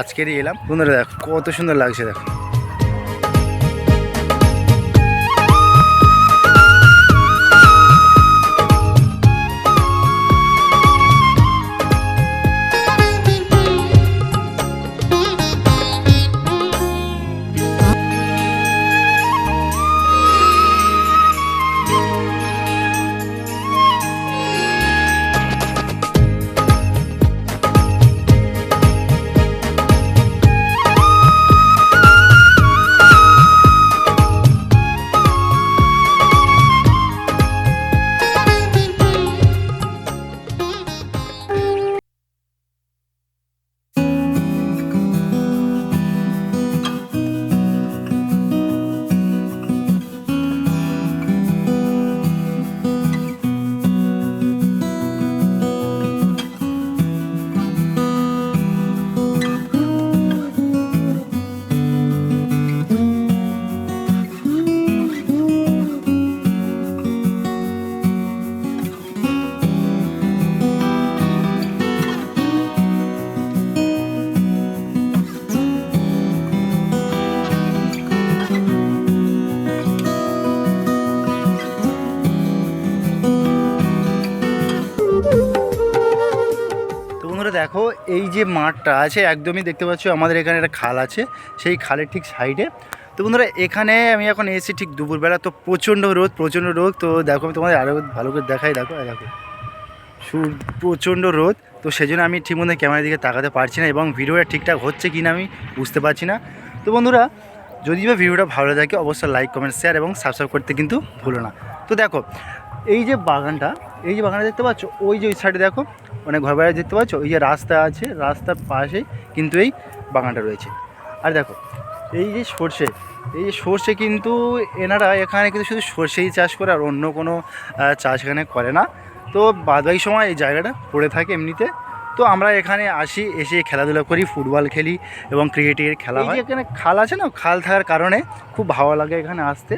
আজকেরই এলাম। বন্ধুরা দেখো কত সুন্দর লাগছে দেখো। দেখো, এই যে মাঠটা আছে, একদমই দেখতে পাচ্ছ, আমাদের এখানে একটা খাল আছে, সেই খালের ঠিক সাইডে। তো বন্ধুরা, এখানে আমি এখন এসেছি ঠিক দুপুরবেলা, তো প্রচণ্ড রোদ প্রচণ্ড রোদ। তো দেখো, আমি তোমাদের আরও ভালো করে দেখাই, দেখো দেখো। সুর প্রচণ্ড রোদ। তো সেই জন্য আমি ঠিক মতো ক্যামেরার দিকে তাকাতে পারছি না, এবং ভিডিওটা ঠিকঠাক হচ্ছে কি না আমি বুঝতে পারছি না। তো বন্ধুরা, যদি বা ভিডিওটা ভালো থাকে অবশ্যই লাইক কমেন্ট শেয়ার এবং সাবস্ক্রাইব করতে কিন্তু ভুলো না। তো দেখো, এই যে বাগানটা, এই যে বাগানটা দেখতে পাচ্ছ, ওই যে ওই সাইডে দেখো মানে ঘর বাইরে দেখতে পাচ্ছ? ওই যে রাস্তা আছে রাস্তার পাশেই কিন্তু এই বাগানটা রয়েছে। আর দেখো এই যে সর্ষে এই যে সর্ষে কিন্তু এনারা এখানে কিন্তু শুধু সর্ষেই চাষ করে আর অন্য কোনো চাষ এখানে করে না। তো বাদবাকি সময় এই জায়গাটা পড়ে থাকে এমনিতে। তো আমরা এখানে আসি এসে খেলাধুলা করি ফুটবল খেলি এবং ক্রিকেটের খেলা হয়। এখানে খাল আছে না খাল থাকার কারণে খুব ভালো লাগে এখানে আসতে।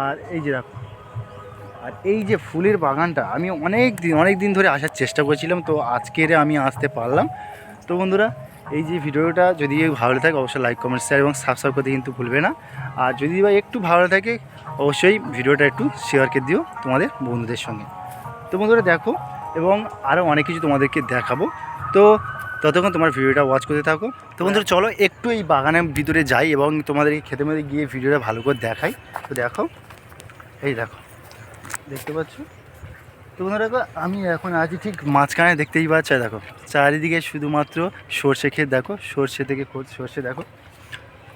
আর এই যে দেখো আর এই যে ফুলের বাগানটা আমি অনেক দিন অনেক দিন ধরে আসার চেষ্টা করেছিলাম তো আজকের আমি আসতে পারলাম। তো বন্ধুরা এই যে ভিডিওটা যদি ভালো থাকে অবশ্যই লাইক কমেন্ট শেয়ার এবং সাবস্ক্রাইব করতে কিন্তু ভুলবে না। আর যদি বা একটু ভালো থাকে অবশ্যই ভিডিওটা একটু শেয়ারকে দিও তোমাদের বন্ধুদের সঙ্গে। তো বন্ধুরা দেখো এবং আরও অনেক কিছু তোমাদেরকে দেখাবো। তো ততক্ষণ তোমার ভিডিওটা ওয়াচ করতে থাকো। তো বন্ধুরা চলো একটু এই বাগানের ভিতরে যাই এবং তোমাদেরকে খেতে মেতে গিয়ে ভিডিওটা ভালো করে দেখাই। তো দেখো এই দেখো। দেখতে পাচ্ছ? তো বন্ধুরা, দেখো, আমি এখন আছি ঠিক মাঝখানে, দেখতেই পাচ্ছ, দেখো। চারিদিকে শুধুমাত্র সর্ষে ক্ষেত, দেখো, সর্ষে থেকে সর্ষে, দেখো।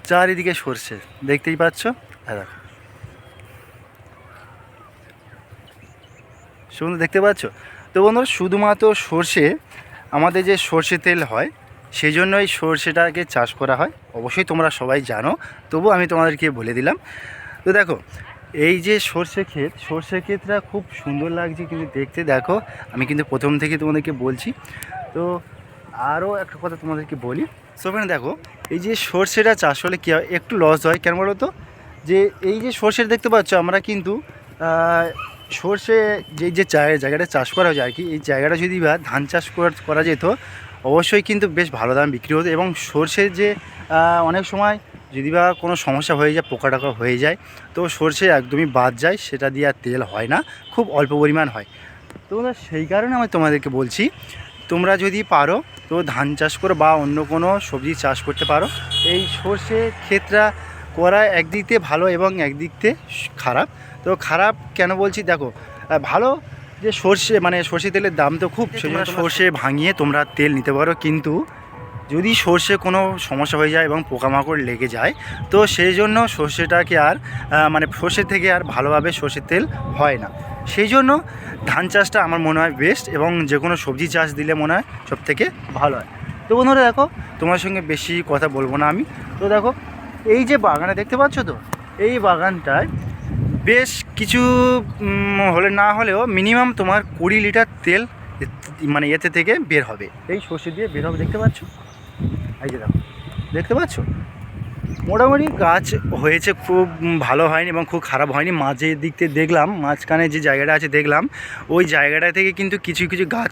চারিদিকে সর্ষে, দেখতেই পাচ্ছ? হ্যাঁ দেখো। সুন্দর দেখতে পাচ্ছ? তো বন্ধুরা, শুধুমাত্র সর্ষে, আমাদের যে সর্ষে তেল হয় সেই জন্য এই সর্ষেটাকে চাষ করা হয়। অবশ্যই তোমরা সবাই জানো, তবু আমি তোমাদেরকে বলে দিলাম। তো দেখো এই যে সর্ষে ক্ষেত, সর্ষে ক্ষেতটা খুব সুন্দর লাগছে কিন্তু দেখতে। দেখো, আমি কিন্তু প্রথম থেকে তোমাদেরকে বলছি। তো আরও একটা কথা তোমাদেরকে বলি। সো ফ্রেন্ড দেখো, এই যে সর্ষেটা চাষ হলে কী হয়? একটু লস হয়। কেন বলো তো? যে এই যে সর্ষের দেখতে পাচ্ছ, আমরা কিন্তু সর্ষে যে যে জায়গা- জায়গাটা চাষ করা হয় আর কি, এই জায়গাটা যদি বা ধান চাষ করা যেত, অবশ্যই কিন্তু বেশ ভালো দাম বিক্রি হতো। এবং সর্ষের যে অনেক সময় যদি বা কোনো সমস্যা হয়ে যায় পোকা টাকা হয়ে যায় তো সর্ষে একদমই বাদ যায় সেটা দিয়ে আর তেল হয় না খুব অল্প পরিমাণ হয়। তো সেই কারণে আমি তোমাদেরকে বলছি তোমরা যদি পারো তো ধান চাষ করো বা অন্য কোনো সবজি চাষ করতে পারো। এই সর্ষে ক্ষেতটা করা একদিক দিয়ে ভালো এবং একদিক দিয়ে খারাপ। তো খারাপ কেন বলছি? দেখো ভালো যে সর্ষে মানে সর্ষে তেলের দাম তো খুব সেই জন্য সর্ষে ভাঙিয়ে তোমরা তেল নিতে পারো কিন্তু যদি সর্ষে কোনো সমস্যা হয়ে যায় এবং পোকামাকড় লেগে যায়, তো সেই জন্য সর্ষেটাকে আর মানে সর্ষে থেকে আর ভালোভাবে সর্ষের তেল হয় না। সেই জন্য ধান চাষটা আমার মনে হয় বেস্ট এবং যে কোনো সবজি চাষ দিলে মনে হয় সব থেকে ভালো হয়। তো বন্ধুরা দেখো, তোমার সঙ্গে বেশি কথা বলব না আমি। তো দেখো, এই যে বাগানে দেখতে পাচ্ছ তো, এই বাগানটায় বেশ কিছু হলে না হলেও মিনিমাম তোমার কুড়ি লিটার তেল মানে এতে থেকে বের হবে। এই সর্ষে দিয়ে বের হবে, দেখতে পাচ্ছ? এই যে দেখো দেখতে পাচ্ছ? মোটামুটি গাছ হয়েছে, খুব ভালো হয়নি এবং খুব খারাপ হয়নি। মাঝে দিক থেকে দেখলাম, মাঝখানে যে জায়গাটা আছে দেখলাম, ওই জায়গাটা থেকে কিন্তু কিছু কিছু গাছ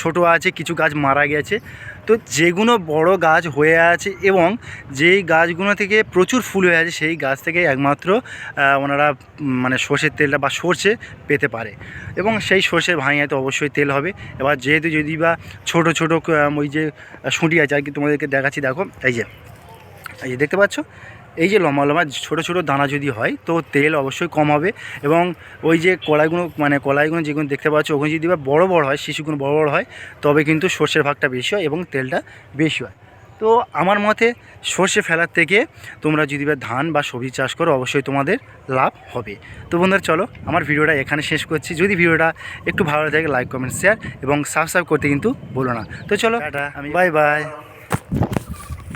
ছোট আছে, কিছু গাছ মারা গেছে। তো যেগুলো বড় গাছ হয়ে আছে এবং যেই গাছগুলো থেকে প্রচুর ফুল হয়ে আছে, সেই গাছ থেকে একমাত্র ওনারা মানে সর্ষের তেলটা বা সর্ষে পেতে পারে এবং সেই সর্ষের ভাঙিয়ে তো অবশ্যই তেল হবে। এবার যেহেতু যদি বা ছোট ছোট ওই যে শুঁটি আছে, আর কি তোমাদেরকে দেখাচ্ছি, দেখো, এই যে। এই যে দেখতে পাচ্ছ? এই যে লম্বা লম্বা ছোটো ছোটো দানা যদি হয় তো তেল অবশ্যই কম হবে এবং ওই যে কলাইগুলো মানে কলাইগুলো যেগুলো দেখতে পাচ্ছ ওখানে যদি বা বড়ো বড়ো হয় শিশুগুলো বড়ো বড়ো হয় তবে কিন্তু সর্ষের ভাগটা বেশি হয় এবং তেলটা বেশি হয়। তো আমার মতে সর্ষে ফেলার থেকে তোমরা যদি বা ধান বা সবজি চাষ করো অবশ্যই তোমাদের লাভ হবে। তো বন্ধুরা চলো আমার ভিডিওটা এখানে শেষ করছি। যদি ভিডিওটা একটু ভালো লাগে লাইক কমেন্ট শেয়ার এবং সাবস্ক্রাইব করতে কিন্তু বলো না। তো চলো আমি বাই বাই